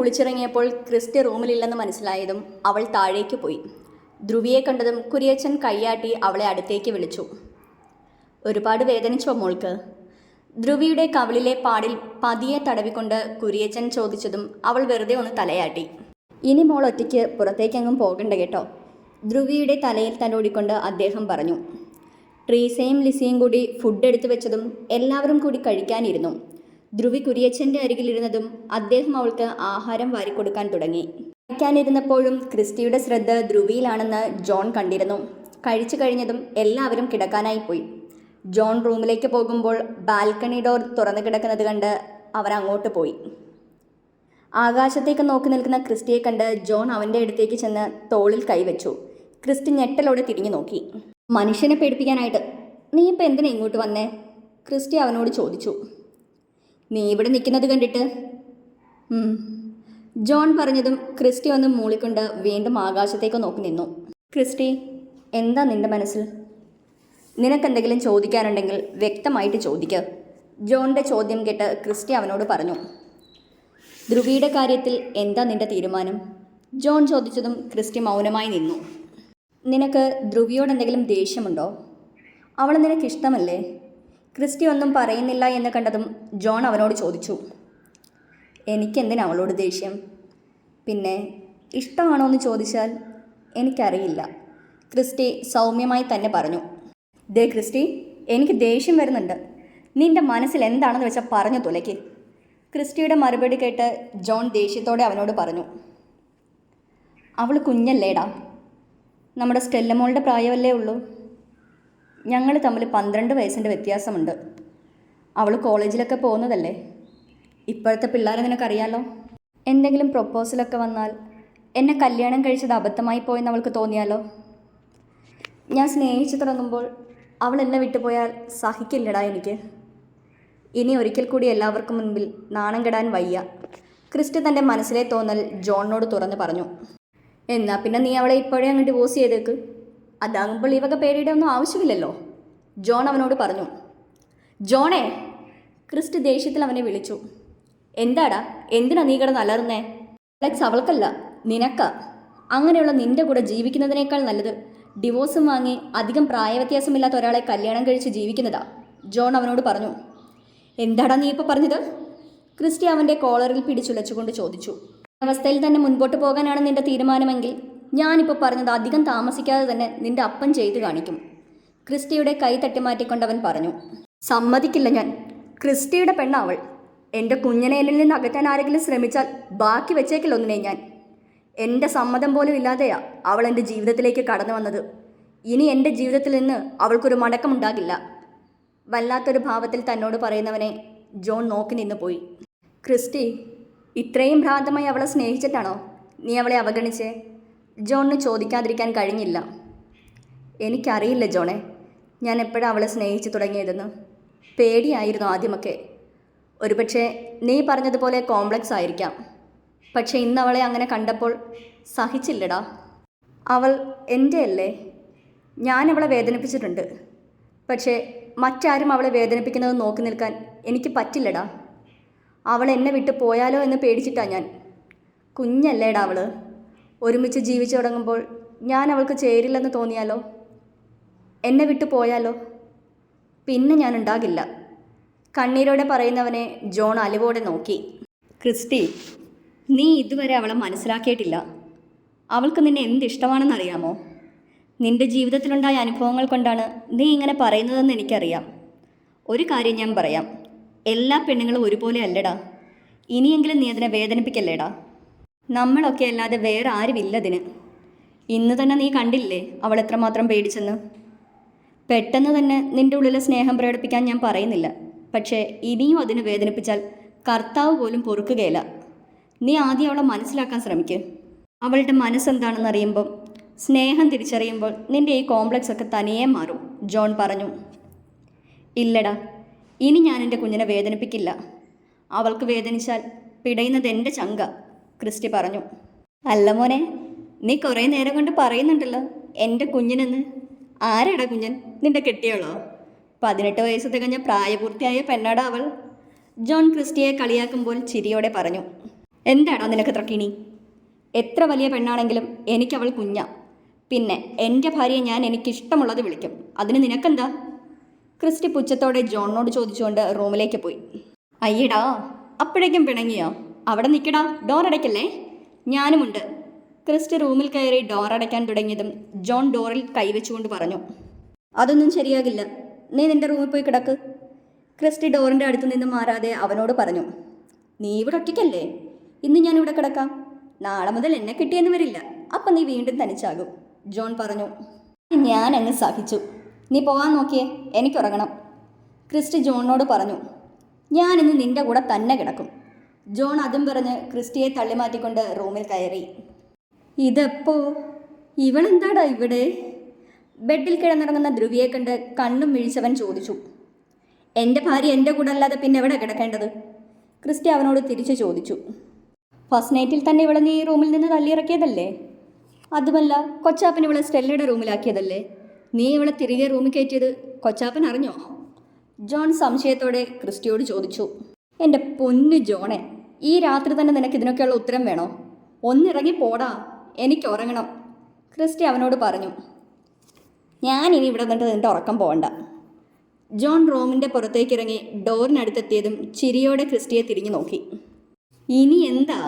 കുളിച്ചിറങ്ങിയപ്പോൾ Christy റൂമിലില്ലെന്ന് മനസ്സിലായതും അവൾ താഴേക്ക് പോയി. ധ്രുവിയെ കണ്ടതും കുരിയച്ചൻ കൈയാട്ടി അവളെ അടുത്തേക്ക് വിളിച്ചു. ഒരുപാട് വേദനിച്ചോ മോൾക്ക്? ധ്രുവിയുടെ കവിളിലെ പാടിൽ പതിയെ തടവിക്കൊണ്ട് കുരിയച്ചൻ ചോദിച്ചതും അവൾ വെറുതെ ഒന്ന് തലയാട്ടി. ഇനി മോൾ ഒറ്റയ്ക്ക് പുറത്തേക്കെങ്ങും പോകണ്ട കേട്ടോ. ധ്രുവിയുടെ തലയിൽ തലോടിക്കൊണ്ട് അദ്ദേഹം പറഞ്ഞു. ട്രീസയും ലിസിയും കൂടി ഫുഡ് എടുത്തു വെച്ചതും എല്ലാവരും കൂടി കഴിക്കാനിരുന്നു. ധ്രുവി കുരിയച്ചന്റെ അരികിലിരുന്നതും അദ്ദേഹം അവൾക്ക് ആഹാരം വാരിക്കൊടുക്കാൻ തുടങ്ങി. കഴിക്കാനിരുന്നപ്പോഴും ക്രിസ്റ്റിയുടെ ശ്രദ്ധ ധ്രുവിയിലാണെന്ന് ജോൺ കണ്ടിരുന്നു. കഴിച്ചു കഴിഞ്ഞതും എല്ലാവരും കിടക്കാനായി പോയി. ജോൺ റൂമിലേക്ക് പോകുമ്പോൾ ബാൽക്കണി ഡോർ തുറന്നു കിടക്കുന്നത് കണ്ട് അവർ അങ്ങോട്ട് പോയി. ആകാശത്തേക്ക് നോക്കി നിൽക്കുന്ന ക്രിസ്റ്റിയെ കണ്ട് ജോൺ അവന്റെ അടുത്തേക്ക് ചെന്ന് തോളിൽ കൈവച്ചു. ക്രിസ്റ്റി ഞെട്ടലോടെ തിരിഞ്ഞു നോക്കി. മനുഷ്യനെ പേടിപ്പിക്കാനായിട്ട് നീ ഇപ്പം എന്തിനാ ഇങ്ങോട്ട് വന്നേ? ക്രിസ്റ്റി അവനോട് ചോദിച്ചു. നീ ഇവിടെ നിൽക്കുന്നത് കണ്ടിട്ട്? ജോൺ പറഞ്ഞതും ക്രിസ്റ്റി ഒന്ന് മൂളിക്കൊണ്ട് വീണ്ടും ആകാശത്തേക്ക് നോക്കി നിന്നു. ക്രിസ്റ്റി എന്താ നിന്റെ മനസ്സിൽ? നിനക്കെന്തെങ്കിലും ചോദിക്കാനുണ്ടെങ്കിൽ വ്യക്തമായിട്ട് ചോദിക്കുക ജോണിന്റെ ചോദ്യം കേട്ട് ക്രിസ്റ്റി അവനോട് പറഞ്ഞു. ധ്രുവിയുടെ കാര്യത്തിൽ എന്താ നിന്റെ തീരുമാനം? ജോൺ ചോദിച്ചതും ക്രിസ്റ്റി മൗനമായി നിന്നു. നിനക്ക് ധ്രുവിയോട് എന്തെങ്കിലും ദേഷ്യമുണ്ടോ? അവൾ നിനക്ക് ഇഷ്ടമല്ലേ ക്രിസ്റ്റി ഒന്നും പറയുന്നില്ല എന്ന് കണ്ടതും ജോൺ അവനോട് ചോദിച്ചു എനിക്കെന്തിനാ അവളോട് ദേഷ്യം? പിന്നെ ഇഷ്ടമാണോ എന്ന് ചോദിച്ചാൽ എനിക്കറിയില്ല ക്രിസ്റ്റി സൗമ്യമായി തന്നെ പറഞ്ഞു. ദേ ക്രിസ്റ്റി എനിക്ക് ദേഷ്യം വരുന്നുണ്ട്. നിന്റെ മനസ്സിൽ എന്താണെന്ന് വെച്ചാൽ പറഞ്ഞു തുലയ്ക്ക് ക്രിസ്റ്റിയുടെ മറുപടി കേട്ട് ജോൺ ദേഷ്യത്തോടെ അവനോട് പറഞ്ഞു. അവൾ കുഞ്ഞല്ലേടാ. നമ്മുടെ സ്റ്റെല്ലമോളുടെ പ്രായമല്ലേ ഉള്ളൂ. ഞങ്ങൾ തമ്മിൽ പന്ത്രണ്ട് വയസ്സിന്റെ വ്യത്യാസമുണ്ട്. അവൾ കോളേജിലൊക്കെ പോകുന്നതല്ലേ? ഇപ്പോഴത്തെ പിള്ളേരെ നിനക്കറിയാലോ? എന്തെങ്കിലും പ്രൊപ്പോസലൊക്കെ വന്നാൽ എന്നെ കല്യാണം കഴിച്ചത് അബദ്ധമായി പോയെന്ന് അവൾക്ക് തോന്നിയാലോ? ഞാൻ സ്നേഹിച്ചു തുടങ്ങുമ്പോൾ അവൾ എന്നെ വിട്ടുപോയാൽ സഹിക്കില്ലടാ എനിക്ക്. ഇനി ഒരിക്കൽ കൂടി എല്ലാവർക്കും മുൻപിൽ നാണം കെടാൻ വയ്യ. ക്രിസ്റ്റ് തന്റെ മനസ്സിലെ തോന്നൽ ജോണിനോട് തുറന്ന് പറഞ്ഞു. എന്നാൽ പിന്നെ നീ അവളെ ഇപ്പോഴേ അങ്ങ് ഡിവോഴ്സ് ചെയ്തേക്ക്. അതാകുമ്പോൾ ഈ വക പേടിയുടെ ഒന്നും ആവശ്യമില്ലല്ലോ. ജോൺ അവനോട് പറഞ്ഞു ജോണേ ക്രിസ്റ്റ് ദേഷ്യത്തിൽ അവനെ വിളിച്ചു. എന്താടാ എന്തിനാ നീ കിടന്ന് നലർന്നേ അലക്സ് അവൾക്കല്ല നിനക്ക. അങ്ങനെയുള്ള നിന്റെ കൂടെ ജീവിക്കുന്നതിനേക്കാൾ നല്ലത് ഡിവോഴ്സും വാങ്ങി അധികം പ്രായവ്യത്യാസമില്ലാത്ത ഒരാളെ കല്യാണം കഴിച്ച് ജീവിക്കുന്നതാ. ജോൺ അവനോട് പറഞ്ഞു എന്താടാ നീ ഇപ്പോൾ പറഞ്ഞത്? ക്രിസ്റ്റി അവന്റെ കോളറിൽ പിടിച്ചുലച്ചുകൊണ്ട് ചോദിച്ചു അവസ്ഥയിൽ തന്നെ മുൻപോട്ട് പോകാനാണ് നിന്റെ തീരുമാനമെങ്കിൽ ഞാനിപ്പോൾ പറഞ്ഞത് അധികം താമസിക്കാതെ തന്നെ നിന്റെ അപ്പൻ ചെയ്തു കാണിക്കും. ക്രിസ്റ്റിയുടെ കൈ തട്ടിമാറ്റിക്കൊണ്ടവൻ പറഞ്ഞു സമ്മതിക്കില്ല ഞാൻ. ക്രിസ്റ്റിയുടെ പെണ്ണാവൾ. എന്റെ കുഞ്ഞിനെ എന്നിൽ നിന്ന് അകറ്റാൻ ആരെങ്കിലും ശ്രമിച്ചാൽ ബാക്കി വെച്ചേക്കില്ല ഒന്നിനെ ഞാൻ. എന്റെ സമ്മതം പോലും ഇല്ലാതെയാ അവൾ എന്റെ ജീവിതത്തിലേക്ക് കടന്നു വന്നത്. ഇനി എന്റെ ജീവിതത്തിൽ നിന്ന് അവൾക്കൊരു മടക്കമുണ്ടാകില്ല വല്ലാത്തൊരു ഭാവത്തിൽ തന്നോട് പറയുന്നവനെ ജോൺ നോക്കി നിന്ന് പോയി. ക്രിസ്റ്റി ഇത്രയും ഭ്രാന്തമായി അവളെ സ്നേഹിച്ചിട്ടാണോ നീ അവളെ അവഗണിച്ചേ? ജോണിന് ചോദിക്കാതിരിക്കാൻ കഴിഞ്ഞില്ല. എനിക്കറിയില്ല ജോണെ ഞാൻ എപ്പോഴാണ് അവളെ സ്നേഹിച്ചു തുടങ്ങിയതെന്ന്. പേടിയായിരുന്നു ആദ്യമൊക്കെ. ഒരുപക്ഷെ നീ പറഞ്ഞതുപോലെ കോംപ്ലക്സ് ആയിരിക്കാം. പക്ഷെ ഇന്ന് അവളെ അങ്ങനെ കണ്ടപ്പോൾ സഹിച്ചില്ലടാ. അവൾ എന്റെ അല്ലേ ഞാൻ അവളെ വേദനിപ്പിച്ചിട്ടുണ്ട്. പക്ഷേ മറ്റാരും അവളെ വേദനിപ്പിക്കുന്നത് നോക്കി നിൽക്കാൻ എനിക്ക് പറ്റില്ലടാ. അവൾ എന്നെ വിട്ട് പോയാലോ എന്ന് പേടിച്ചിട്ടാണ് ഞാൻ. കുഞ്ഞല്ലേടാ അവൾ. ഒരുമിച്ച് ജീവിച്ചു തുടങ്ങുമ്പോൾ ഞാൻ അവൾക്ക് ചേരില്ലെന്ന് തോന്നിയാലോ? എന്നെ വിട്ടു പോയാലോ? പിന്നെ ഞാൻ ഉണ്ടാകില്ല. കണ്ണീരോടെ പറയുന്നവനെ ജോൺ അലിവോടെ നോക്കി. ക്രിസ്റ്റി നീ ഇതുവരെ അവളെ മനസ്സിലാക്കിയിട്ടില്ല. അവൾക്ക് നിന്നെ എന്ത് ഇഷ്ടമാണെന്നറിയാമോ നിന്റെ ജീവിതത്തിലുണ്ടായ അനുഭവങ്ങൾ കൊണ്ടാണ് നീ ഇങ്ങനെ പറയുന്നതെന്ന് എനിക്കറിയാം. ഒരു കാര്യം ഞാൻ പറയാം. എല്ലാ പെണ്ണുങ്ങളും ഒരുപോലെ അല്ലടാ. ഇനിയെങ്കിലും നീ അതിനെ വേദനിപ്പിക്കല്ലേടാ. നമ്മളൊക്കെ അല്ലാതെ വേറെ ആരുമില്ല അതിന്. ഇന്ന് തന്നെ നീ കണ്ടില്ലേ അവൾ എത്രമാത്രം പേടിച്ചെന്ന്? പെട്ടെന്ന് തന്നെ നിന്റെ ഉള്ളിലെ സ്നേഹം പ്രകടിപ്പിക്കാൻ ഞാൻ പറയുന്നില്ല. പക്ഷേ ഇനിയും അതിന് വേദനിപ്പിച്ചാൽ കർത്താവ് പോലും പൊറുക്കുകയില്ല. നീ ആദ്യം അവളെ മനസ്സിലാക്കാൻ ശ്രമിക്ക്. അവളുടെ മനസ്സെന്താണെന്ന് അറിയുമ്പം സ്നേഹം തിരിച്ചറിയുമ്പോൾ നിന്റെ ഈ കോംപ്ലക്സ് ഒക്കെ തനിയേ മാറും ജോൺ പറഞ്ഞു. ഇല്ലടാ ഇനി ഞാൻ എന്റെ കുഞ്ഞിനെ വേദനിപ്പിക്കില്ല. അവൾക്ക് വേദനിച്ചാൽ പിടയുന്നത് എന്റെ ചങ്ക. ക്രിസ്റ്റി പറഞ്ഞു. അല്ല മോനെ നീ കുറേ നേരം കൊണ്ട് പറയുന്നുണ്ടല്ലോ എന്റെ കുഞ്ഞിനെന്ന്. ആരാടാ കുഞ്ഞൻ? നിന്റെ കെട്ടിയോളോ? പതിനെട്ട് വയസ്സ് തികഞ്ഞ പ്രായപൂർത്തിയായ പെണ്ണാടാ അവൾ. ജോൺ ക്രിസ്റ്റിയെ കളിയാക്കുമ്പോൾ ചിരിയോടെ പറഞ്ഞു. എന്താടാ നിനക്ക് ത്രക്കിണി എത്ര വലിയ പെണ്ണാണെങ്കിലും എനിക്കവൾ കുഞ്ഞ. പിന്നെ എന്റെ ഭാര്യയെ ഞാൻ എനിക്കിഷ്ടമുള്ളത് വിളിക്കും. അതിന് നിനക്കെന്താ? ക്രിസ്റ്റി പുച്ഛത്തോടെ ജോണിനോട് ചോദിച്ചുകൊണ്ട് റൂമിലേക്ക് പോയി. അയ്യടാ അപ്പോഴേക്കും പിണങ്ങിയോ? അവിടെ നിൽക്കടാ ഡോർ അടയ്ക്കല്ലേ? ഞാനുമുണ്ട്. ക്രിസ്റ്റ് റൂമിൽ കയറി ഡോർ അടയ്ക്കാൻ തുടങ്ങിയതും ജോൺ ഡോറിൽ കൈവച്ചുകൊണ്ട് പറഞ്ഞു അതൊന്നും ശരിയാകില്ല. നീ നിന്റെ റൂമിൽ പോയി കിടക്ക്. ക്രിസ്റ്റി ഡോറിന്റെ അടുത്ത് നിന്ന് മാറാതെ അവനോട് പറഞ്ഞു നീ ഇവിടെ ഒറ്റയ്ക്കല്ലേ? ഇന്ന് ഞാൻ ഇവിടെ കിടക്കാം. നാളെ മുതൽ എന്നെ കിട്ടിയെന്ന് വരില്ല. അപ്പം നീ വീണ്ടും തനിച്ചാകും. ജോൺ പറഞ്ഞു ഞാൻ അങ്ങ് സഹിച്ചു. നീ പോകാൻ നോക്കിയേ എനിക്കുറങ്ങണം. ക്രിസ്റ്റി ജോണിനോട് പറഞ്ഞു ഞാനിന്ന് നിന്റെ കൂടെ തന്നെ കിടക്കും. ജോൺ അതും പറഞ്ഞ് ക്രിസ്റ്റിയെ തള്ളിമാറ്റിക്കൊണ്ട് റൂമിൽ കയറി. ഇതെപ്പോ? ഇവളെന്താടാ ഇവിടെ? ബെഡിൽ കിടന്നിറങ്ങുന്ന ധ്രുവിയെ കണ്ട് കണ്ണും മിഴിച്ചവൻ ചോദിച്ചു. എന്റെ ഭാര്യ എന്റെ കൂടെ അല്ലാതെ പിന്നെ എവിടെ കിടക്കേണ്ടത്? ക്രിസ്റ്റി അവനോട് തിരിച്ചു ചോദിച്ചു. ഫസ്റ്റ് നൈറ്റിൽ തന്നെ ഇവളെ നീ റൂമിൽ നിന്ന് തള്ളിയിറക്കിയതല്ലേ? അതുമല്ല കൊച്ചാപ്പൻ ഇവളെ സ്റ്റെല്ലയുടെ റൂമിലാക്കിയതല്ലേ? നീ ഇവളെ തിരികെ റൂമിൽ കയറ്റിയത് കൊച്ചാപ്പൻ അറിഞ്ഞോ? ജോൺ സംശയത്തോടെ ക്രിസ്റ്റിയോട് ചോദിച്ചു. എന്റെ പൊന്നു ജോണെ ഈ രാത്രി തന്നെ നിനക്ക് ഇതിനൊക്കെയുള്ള ഉത്തരം വേണോ? ഒന്നിറങ്ങി പോടാ. എനിക്ക് ഉറങ്ങണം. ക്രിസ്റ്റി അവനോട് പറഞ്ഞു ഞാൻ ഇനി ഇവിടെ നിന്നിട്ട് നിന്റെ ഉറക്കം പോകണ്ട ജോൺ റോമിന്റെ പുറത്തേക്കിറങ്ങി ഡോറിനടുത്തെത്തിയതും ചിരിയോടെ ക്രിസ്റ്റിയെ തിരിഞ്ഞു നോക്കി. ഇനി എന്താ?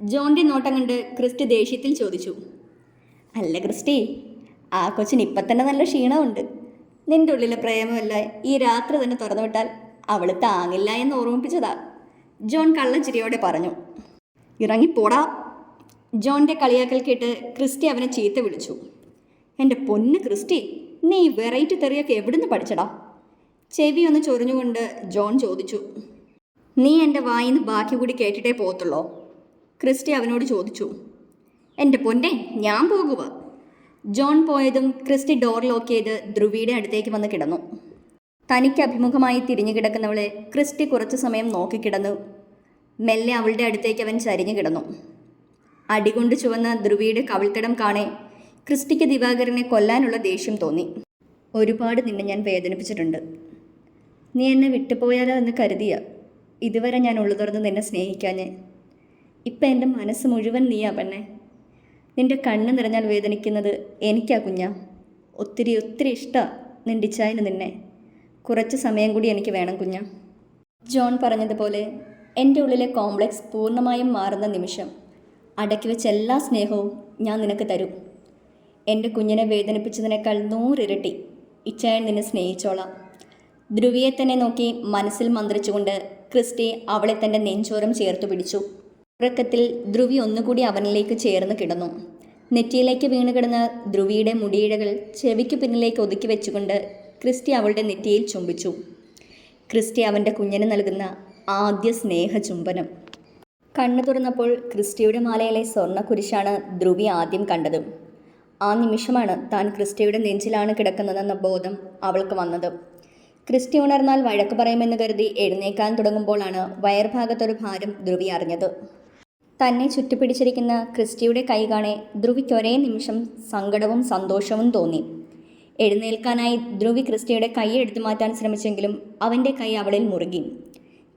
ജോണിന്റെ നോട്ടം കണ്ട് ക്രിസ്റ്റി ദേഷ്യത്തിൽ ചോദിച്ചു. അല്ല ക്രിസ്റ്റി ആ കൊച്ചിന് ഇപ്പം തന്നെ നല്ല ക്ഷീണമുണ്ട്. നിന്റെ ഉള്ളിലെ പ്രേമമല്ല ഈ രാത്രി തന്നെ തുറന്നു വിട്ടാൽ അവൾ താങ്ങില്ല എന്ന് ഓർമ്മിപ്പിച്ചതാ. ജോൺ കള്ളച്ചിരിയോടെ പറഞ്ഞു. ഇറങ്ങിപ്പോടാ. ജോണിന്റെ കളിയാക്കൽ കേട്ട് ക്രിസ്റ്റി അവനെ ചീത്ത വിളിച്ചു. എന്റെ പൊന്ന് ക്രിസ്റ്റി നീ ഈ വെറൈറ്റി തെറിയൊക്കെ എവിടുന്ന് പഠിച്ചടാ? ചെവി ഒന്ന് ചൊറിഞ്ഞുകൊണ്ട് ജോൺ ചോദിച്ചു. നീ എന്റെ വായിന്ന് ബാക്കി കൂടി കേട്ടിട്ടേ പോകത്തുള്ളോ? ക്രിസ്റ്റി അവനോട് ചോദിച്ചു. എന്റെ പൊന്നെ ഞാൻ പോകുക. ജോൺ പോയതും ക്രിസ്റ്റി ഡോർ ലോക്ക് ചെയ്ത് ധ്രുവിയുടെ അടുത്തേക്ക് വന്ന് കിടന്നു. തനിക്ക് അഭിമുഖമായി തിരിഞ്ഞു കിടക്കുന്നവളെ ക്രിസ്റ്റി കുറച്ചു സമയം നോക്കിക്കിടന്നു മെല്ലെ അവളുടെ അടുത്തേക്ക് അവൻ ചരിഞ്ഞു കിടന്നു. അടികൊണ്ട് ചുവന്ന ധ്രുവിയുടെ കവിൾത്തടം കാണെ ക്രിസ്റ്റിക്ക് ദിവാകരനെ കൊല്ലാനുള്ള ദേഷ്യം തോന്നി. ഒരുപാട് നിന്നെ ഞാൻ വേദനിപ്പിച്ചിട്ടുണ്ട്. നീ എന്നെ വിട്ടുപോയാലോ എന്ന് കരുതിയ. ഇതുവരെ ഞാൻ ഉള്ളു തുറന്ന് നിന്നെ സ്നേഹിക്കാഞ്ഞ്. ഇപ്പം എന്റെ മനസ്സ് മുഴുവൻ നീയാ പെണ്ണെ. നിന്റെ കണ്ണ് നിറഞ്ഞാൽ വേദനിക്കുന്നത് എനിക്കാ കുഞ്ഞ. ഒത്തിരി ഒത്തിരി ഇഷ്ടമാണ് നിന്റെ ഇച്ചായന് നിന്നെ. കുറച്ച് സമയം കൂടി എനിക്ക് വേണം കുഞ്ഞ. ജോൺ പറഞ്ഞതുപോലെ എന്റെ ഉള്ളിലെ കോംപ്ലക്സ് പൂർണമായും മാറുന്ന നിമിഷം അടക്കി വെച്ച എല്ലാ സ്നേഹവും ഞാൻ നിനക്ക് തരും. എന്റെ കുഞ്ഞിനെ വേദനിപ്പിച്ചതിനേക്കാൾ നൂറിരട്ടി ഇച്ചായൻ നിന്നെ സ്നേഹിച്ചോളാം. ധ്രുവിയെ തന്നെ നോക്കി മനസ്സിൽ മന്ത്രിച്ചുകൊണ്ട് ക്രിസ്റ്റി അവളെ തന്റെ നെഞ്ചോരം ചേർത്തു പിടിച്ചു. ഉറക്കത്തിൽ ധ്രുവി ഒന്നുകൂടി അവനിലേക്ക് ചേർന്ന് കിടന്നു. നെറ്റിയിലേക്ക് വീണ് കിടന്ന ധ്രുവിയുടെ മുടിയിഴകൾ ചെവിക്ക് പിന്നിലേക്ക് ഒതുക്കി വെച്ചുകൊണ്ട് ക്രിസ്റ്റി അവളുടെ നെറ്റിയിൽ ചുംബിച്ചു. ക്രിസ്റ്റി അവന്റെ കുഞ്ഞിന് നൽകുന്ന ആദ്യ സ്നേഹചുംബനം. കണ്ണു തുറന്നപ്പോൾ ക്രിസ്റ്റിയുടെ മാലയിലെ സ്വർണക്കുരിശാണ് ധ്രുവി ആദ്യം കണ്ടത്. ആ നിമിഷമാണ് താൻ ക്രിസ്റ്റിയുടെ നെഞ്ചിലാണ് കിടക്കുന്നതെന്ന ബോധം അവൾക്ക് വന്നത്. ക്രിസ്റ്റി ഉണർന്നാൽ വഴക്ക് പറയുമെന്ന് കരുതി എഴുന്നേക്കാൻ തുടങ്ങുമ്പോഴാണ് വയർഭാഗത്തൊരു ഭാരം ധ്രുവി അറിഞ്ഞത്. തന്നെ ചുറ്റിപ്പിടിച്ചിരിക്കുന്ന ക്രിസ്റ്റിയുടെ കൈ കാണെ ധ്രുവിക്ക് ഒരേ നിമിഷം സങ്കടവും സന്തോഷവും തോന്നി. എഴുന്നേൽക്കാനായി ധ്രുവി ക്രിസ്റ്റിയുടെ കൈ എടുത്തു മാറ്റാൻ ശ്രമിച്ചെങ്കിലും അവന്റെ കൈ അവളിൽ മുറുകി.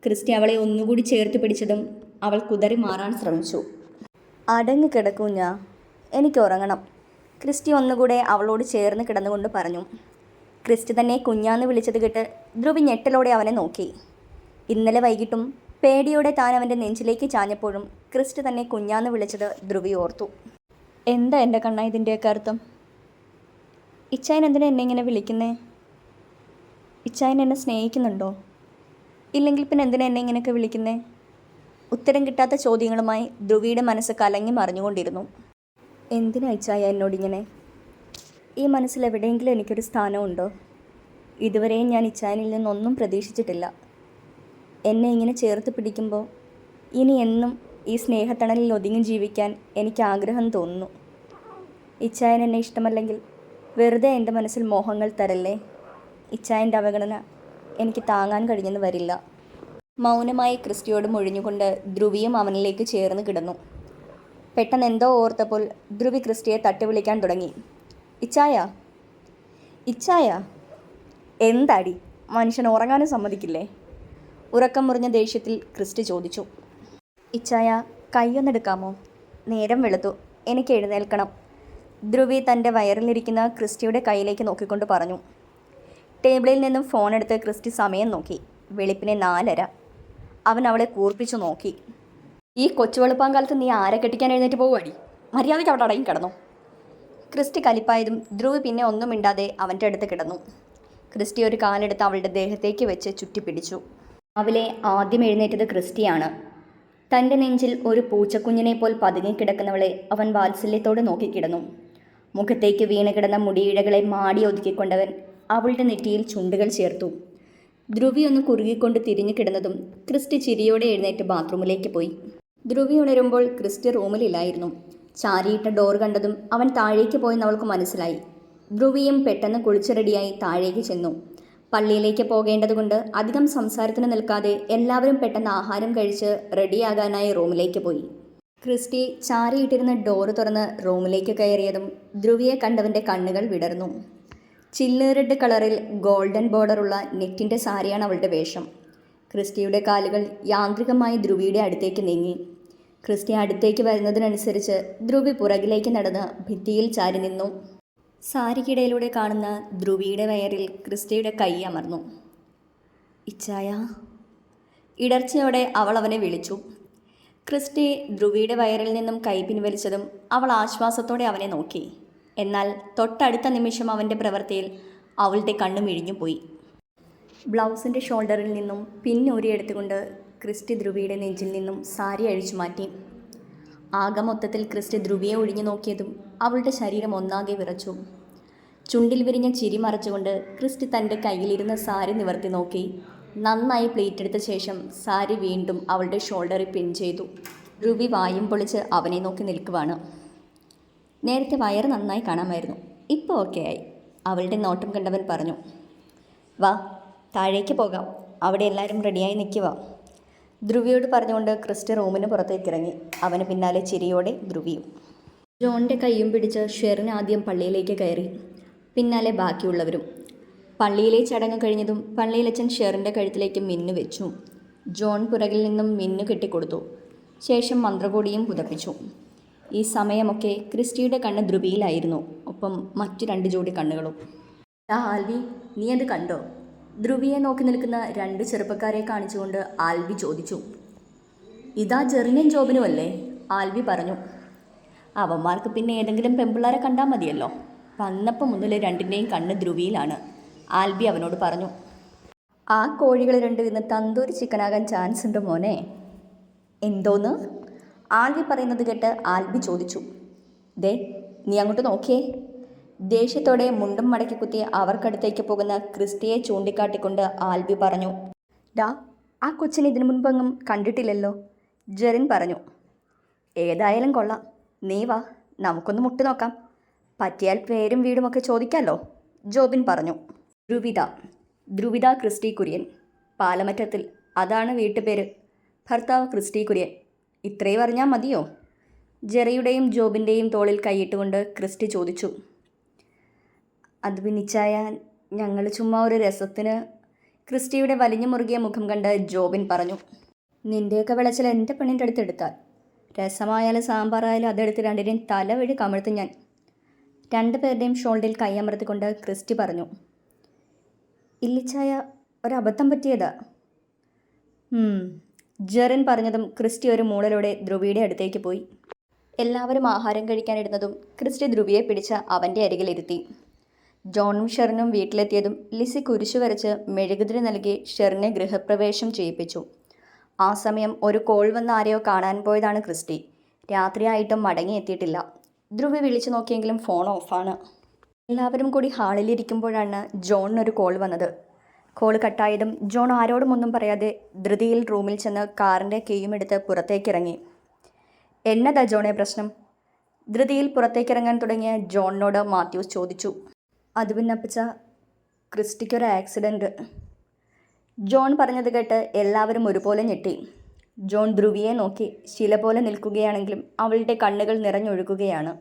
ക്രിസ്റ്റി അവളെ ഒന്നുകൂടി ചേർത്ത് പിടിച്ചതും അവൾ കുതറി മാറാൻ ശ്രമിച്ചു. അടങ്ങി കിടക്കൂ ഞാ എനിക്ക് ഉറങ്ങണം. ക്രിസ്റ്റി ഒന്നുകൂടെ അവളോട് ചേർന്ന് കിടന്നുകൊണ്ട് പറഞ്ഞു. ക്രിസ്റ്റി തന്നെ കുഞ്ഞാന്ന് വിളിച്ചത് കേട്ട് ധ്രുവി ഞെട്ടലോടെ അവനെ നോക്കി. ഇന്നലെ വൈകിട്ടും പേടിയോടെ താൻ അവന്റെ നെഞ്ചിലേക്ക് ചാഞ്ഞപ്പോഴും ക്രിസ്റ്റി തന്നെ കുഞ്ഞാന്ന് വിളിച്ചത് ധ്രുവി ഓർത്തു. എന്താ എന്റെ കണ്ണ ഇതിന്റെയൊക്കെ അർത്ഥം? ഇച്ചായൻ എന്തിനാ എന്നെ ഇങ്ങനെ വിളിക്കുന്നേ? ഇച്ചായൻ എന്നെ സ്നേഹിക്കുന്നുണ്ടോ? ഇല്ലെങ്കിൽ പിന്നെ എന്തിനാ എന്നെ ഇങ്ങനെയൊക്കെ വിളിക്കുന്നേ? ഉത്തരം കിട്ടാത്ത ചോദ്യങ്ങളുമായി ധ്രുവിയുടെ മനസ്സ് കലങ്ങി മറിഞ്ഞുകൊണ്ടിരുന്നു. എന്തിനാ ഇച്ചായ എന്നോടിങ്ങനെ ഈ മനസ്സിൽ എവിടെയെങ്കിലും എനിക്കൊരു സ്ഥാനമുണ്ടോ ഇതുവരെയും ഞാൻ ഇച്ചായനിൽ നിന്നൊന്നും പ്രതീക്ഷിച്ചിട്ടില്ല. എന്നെ ഇങ്ങനെ ചേർത്ത് പിടിക്കുമ്പോൾ ഇനി എന്നും ഈ സ്നേഹത്തണലിൽ ഒതുങ്ങി ജീവിക്കാൻ എനിക്ക് ആഗ്രഹം തോന്നുന്നു. ഇച്ചായൻ എന്നെ ഇഷ്ടമല്ലെങ്കിൽ വെറുതെ എന്റെ മനസ്സിൽ മോഹങ്ങൾ തരല്ലേ? ഇച്ചായന്റെ അവഗണന എനിക്ക് താങ്ങാൻ കഴിഞ്ഞെന്ന് വരില്ല. മൗനമായി ക്രിസ്റ്റിയോട് മൊഴിഞ്ഞുകൊണ്ട് ധ്രുവിയും അവനിലേക്ക് ചേർന്ന് കിടന്നു. പെട്ടെന്ന് എന്തോ ഓർത്തപ്പോൾ ധ്രുവി ക്രിസ്റ്റിയെ തട്ടി വിളിക്കാൻ തുടങ്ങി. ഇച്ചായ ഇച്ചായ എന്താടി? മനുഷ്യൻ ഉറങ്ങാനും സമ്മതിക്കില്ലേ? ഉറക്കം മുറിഞ്ഞ ദേഷ്യത്തിൽ ക്രിസ്റ്റി ചോദിച്ചു. ഇച്ചായ കൈയൊന്നെടുക്കാമോ നേരം വെളുത്തു. എനിക്ക് എഴുന്നേൽക്കണം. ധ്രുവി തന്റെ വയറിലിരിക്കുന്ന ക്രിസ്റ്റിയുടെ കയ്യിലേക്ക് നോക്കിക്കൊണ്ട് പറഞ്ഞു. ടേബിളിൽ നിന്നും ഫോൺ എടുത്ത് ക്രിസ്റ്റി സമയം നോക്കി. വെളുപ്പിനെ നാലര. അവൻ അവളെ കൂർപ്പിച്ചു നോക്കി. ഈ കൊച്ചു വെളുപ്പാങ്കാലത്ത് നീ ആരെ കെട്ടിക്കാൻ എഴുന്നേറ്റ് പോകുവാടി മര്യാദയ്ക്ക് അവിടെ അടങ്ങി കിടന്നു. ക്രിസ്റ്റി കലിപ്പായതും ധ്രുവ് പിന്നെ ഒന്നും മിണ്ടാതെ അവന്റെ അടുത്ത് കിടന്നു. ക്രിസ്റ്റി ഒരു കാലെടുത്ത് അവളുടെ ദേഹത്തേക്ക് വെച്ച് ചുറ്റിപ്പിടിച്ചു. രാവിലെ ആദ്യം എഴുന്നേറ്റത് ക്രിസ്റ്റിയാണ്. തന്റെ നെഞ്ചിൽ ഒരു പൂച്ചക്കുഞ്ഞിനെ പോൽ പതുങ്ങിക്കിടക്കുന്നവളെ അവൻ വാത്സല്യത്തോടെ നോക്കിക്കിടന്നു മുഖത്തേക്ക് വീണ് കിടന്ന മുടിയിഴകളെ മാടി ഒതുക്കിക്കൊണ്ടവൻ അവളുടെ നെറ്റിയിൽ ചുണ്ടുകൾ ചേർത്തു. ധ്രുവി ഒന്ന് കുറുകിക്കൊണ്ട് തിരിഞ്ഞു കിടന്നതും ക്രിസ്റ്റി ചിരിയോടെ എഴുന്നേറ്റ് ബാത്റൂമിലേക്ക് പോയി. ധ്രുവി ഉണരുമ്പോൾ ക്രിസ്റ്റി റൂമിലില്ലായിരുന്നു. ചാരിയിട്ട ഡോർ കണ്ടതും അവൻ താഴേക്ക് പോയെന്ന് അവൾക്ക് മനസ്സിലായി. ധ്രുവിയും പെട്ടെന്ന് കുളിച്ച് റെഡിയായി താഴേക്ക് ചെന്നു. പള്ളിയിലേക്ക് പോകേണ്ടതുകൊണ്ട് അധികം സംസാരത്തിന് നിൽക്കാതെ എല്ലാവരും പെട്ടെന്ന് ആഹാരം കഴിച്ച് റെഡിയാകാനായി റൂമിലേക്ക് പോയി. ക്രിസ്റ്റി ചാരിയിട്ടിരുന്ന ഡോറ് തുറന്ന് റൂമിലേക്ക് കയറിയതും ധ്രുവിയെ കണ്ടവന്റെ കണ്ണുകൾ വിടർന്നു. ചില്ല് റെഡ് കളറിൽ ഗോൾഡൻ ബോർഡറുള്ള നെറ്റിന്റെ സാരിയാണ് അവളുടെ വേഷം. ക്രിസ്റ്റിയുടെ കാലുകൾ യാന്ത്രികമായി ധ്രുവിയുടെ അടുത്തേക്ക് നീങ്ങി. ക്രിസ്റ്റി അടുത്തേക്ക് വരുന്നതിനനുസരിച്ച് ധ്രുവി പുറകിലേക്ക് നടന്ന് ഭിത്തിയിൽ ചാരി നിന്നു. സാരിക്കിടയിലൂടെ കാണുന്ന ധ്രുവിയുടെ വയറിൽ ക്രിസ്റ്റിയുടെ കൈ അമർന്നു. ഇച്ചായ. ഇടർച്ചയോടെ അവൾ അവനെ വിളിച്ചു. ക്രിസ്റ്റി ധ്രുവിയുടെ വയറിൽ നിന്നും കൈ പിൻവലിച്ചതും അവൾ ആശ്വാസത്തോടെ അവനെ നോക്കി. എന്നാൽ തൊട്ടടുത്ത നിമിഷം അവന്റെ പ്രവൃത്തിയിൽ അവളുടെ കണ്ണു മിഴിഞ്ഞുപോയി ബ്ലൗസിന്റെ ഷോൾഡറിൽ നിന്നും പിന്നൂരിയെടുത്തുകൊണ്ട് ക്രിസ്റ്റി ധ്രുവിയുടെ നെഞ്ചിൽ നിന്നും സാരി അഴിച്ചു മാറ്റി. ആകെ മൊത്തത്തിൽ ക്രിസ്റ്റി ധ്രുവിയെ ഒഴിഞ്ഞു നോക്കിയതും അവളുടെ ശരീരം ഒന്നാകെ വിറച്ചു. ചുണ്ടിൽ വിരിഞ്ഞ ചിരി മറച്ചുകൊണ്ട് ക്രിസ്റ്റി തന്റെ കയ്യിലിരുന്ന സാരി നിവർത്തി നോക്കി നന്നായി പ്ലേറ്റ് എടുത്ത ശേഷം സാരി വീണ്ടും അവളുടെ ഷോൾഡറിൽ പിൻ ചെയ്തു. ധ്രുവി വായും പൊളിച്ച് അവനെ നോക്കി നിൽക്കുവാണ്. നേരത്തെ വയറ് നന്നായി കാണാമായിരുന്നു. ഇപ്പോൾ ഓക്കെ ആയി. അവളുടെ നോട്ടം കണ്ടവൻ പറഞ്ഞു വാ താഴേക്ക് പോകാം. അവിടെ എല്ലാവരും റെഡിയായി നിൽക്കുക ധ്രുവിയോട് പറഞ്ഞുകൊണ്ട് ക്രിസ്റ്റി റൂമിന് പുറത്തേക്ക് ഇറങ്ങി. അവന് പിന്നാലെ ചിരിയോടെ ധ്രുവിയും. ജോണിന്റെ കൈയും പിടിച്ച് ഷെറിന് ആദ്യം പള്ളിയിലേക്ക് കയറി. പിന്നാലെ ബാക്കിയുള്ളവരും. പള്ളിയിലെ ചടങ്ങ് കഴിഞ്ഞതും പള്ളിയിലച്ചൻ ഷെറിന്റെ കഴുത്തിലേക്ക് മിന്നു വെച്ചു. ജോൺ പുറകിൽ നിന്നും മിന്നു കെട്ടിക്കൊടുത്തു. ശേഷം മന്ത്രകോടിയും പുതപ്പിച്ചു. ഈ സമയമൊക്കെ ക്രിസ്റ്റിയുടെ കണ്ണ് ധ്രുവിയിലായിരുന്നു. ഒപ്പം മറ്റു രണ്ട് ജോഡി കണ്ണുകളും. ആ ആൽവി നീ അത് കണ്ടോ? ധ്രുവിയെ നോക്കി നിൽക്കുന്ന രണ്ട് ചെറുപ്പക്കാരെ കാണിച്ചുകൊണ്ട് ആൽവി ചോദിച്ചു. ഇതാ ജെറിനും ജോബിനും അല്ലേ? ആൽവി പറഞ്ഞു. അവന്മാർക്ക് പിന്നെ ഏതെങ്കിലും പെമ്പിള്ളാരെ കണ്ടാൽ മതിയല്ലോ. വന്നപ്പോൾ മുതൽ രണ്ടിന്റെയും കണ്ണ് ധ്രുവിയിലാണ്. ആൽബി അവനോട് പറഞ്ഞു. ആ കോഴികൾ രണ്ടും ഇന്ന് തന്തൂരി ചിക്കനാകാൻ ചാൻസ് ഉണ്ട് മോനെ. എന്തോന്ന്? ആൽബി പറയുന്നത് കേട്ട് ആൽബി ചോദിച്ചു ദേ നീ അങ്ങോട്ട് നോക്കിയേ. ദേഷ്യത്തോടെ മുണ്ടും മടക്കി കുത്തി അവർക്കടുത്തേക്ക് പോകുന്ന ക്രിസ്റ്റിയെ ചൂണ്ടിക്കാട്ടിക്കൊണ്ട് ആൽബി പറഞ്ഞു ഡാ ആ കൊച്ചിനെ ഇതിനു മുൻപെങ്ങും കണ്ടിട്ടില്ലല്ലോ. ജെറിൻ പറഞ്ഞു ഏതായാലും കൊള്ളാം. നീ വാ നമുക്കൊന്ന് മുട്ടി നോക്കാം. പറ്റിയാൽ പേരും വീടുമൊക്കെ ചോദിക്കാമല്ലോ ജോബിൻ പറഞ്ഞു ധ്രുവിത ധ്രുവിത ക്രിസ്റ്റി കുര്യൻ പാലമറ്റത്തിൽ. അതാണ് വീട്ടുപേര്. ഭർത്താവ് ക്രിസ്റ്റി കുര്യൻ. ഇത്രയും അറിഞ്ഞാൽ മതിയോ? ജെറിയുടെയും ജോബിന്റെയും തോളിൽ കൈയിട്ടുകൊണ്ട് ക്രിസ്റ്റി ചോദിച്ചു. അത് പിന്നിച്ചായ ഞങ്ങൾ ചുമ്മാ ഒരു രസത്തിന് ക്രിസ്റ്റിയുടെ വലിഞ്ഞു മുറുകിയ മുഖം കണ്ട് ജോബിൻ പറഞ്ഞു. നിന്റെയൊക്കെ വിളച്ചിൽ എന്റെ പെണ്ണിന്റെ അടുത്ത് എടുത്താൽ? രസമായാലും സാമ്പാറായാലും അതെടുത്ത് രണ്ടിനെയും തല വഴി കമിഴ്ത്തും ഞാൻ. രണ്ട് പേരുടെയും ഷോൾഡിൽ കൈയമർത്തിക്കൊണ്ട് ക്രിസ്റ്റി പറഞ്ഞു. ഇല്ലിച്ചായ ഒരബദ്ധം പറ്റിയതാ. ജെറിൻ പറഞ്ഞതും ക്രിസ്റ്റി ഒരു മൂളലോടെ ധ്രുവിയുടെ അടുത്തേക്ക് പോയി. എല്ലാവരും ആഹാരം കഴിക്കാനിരുന്നതും ക്രിസ്റ്റി ധ്രുവിയെ പിടിച്ച് അവന്റെ അരികിലിരുത്തി. ജോണും ഷെറിനും വീട്ടിലെത്തിയതും ലിസി കുരിശു വരച്ച് മെഴുകുതിരി നൽകി ഷെറിനെ ഗൃഹപ്രവേശം ചെയ്യിപ്പിച്ചു. ആ സമയം ഒരു കോൾ വന്ന ആരെയോ കാണാൻ പോയതാണ് ക്രിസ്റ്റി. രാത്രിയായിട്ടും മടങ്ങിയെത്തിയിട്ടില്ല ധ്രുവി വിളിച്ചു നോക്കിയെങ്കിലും ഫോൺ ഓഫാണ്. എല്ലാവരും കൂടി ഹാളിലിരിക്കുമ്പോഴാണ് ജോണിനൊരു കോൾ വന്നത്. കോൾ കട്ടായതും ജോൺ ആരോടും ഒന്നും പറയാതെ ധൃതിയിൽ റൂമിൽ ചെന്ന് കാറിന്റെ കീയും എടുത്ത് പുറത്തേക്കിറങ്ങി. എന്നതാ ജോണെ പ്രശ്നം? ധൃതിയിൽ പുറത്തേക്കിറങ്ങാൻ തുടങ്ങിയ ജോണിനോട് മാത്യൂസ് ചോദിച്ചു. അത് പിന്നപ്പച്ച ക്രിസ്റ്റിക്കൊരു ആക്സിഡന്റ് ജോൺ പറഞ്ഞത് കേട്ട് എല്ലാവരും ഒരുപോലെ ഞെട്ടി. ജോൺ ധ്രുവിയെ നോക്കി. ശില പോലെ നിൽക്കുകയാണെങ്കിലും അവളുടെ കണ്ണുകൾ നിറഞ്ഞൊഴുകുകയാണ്.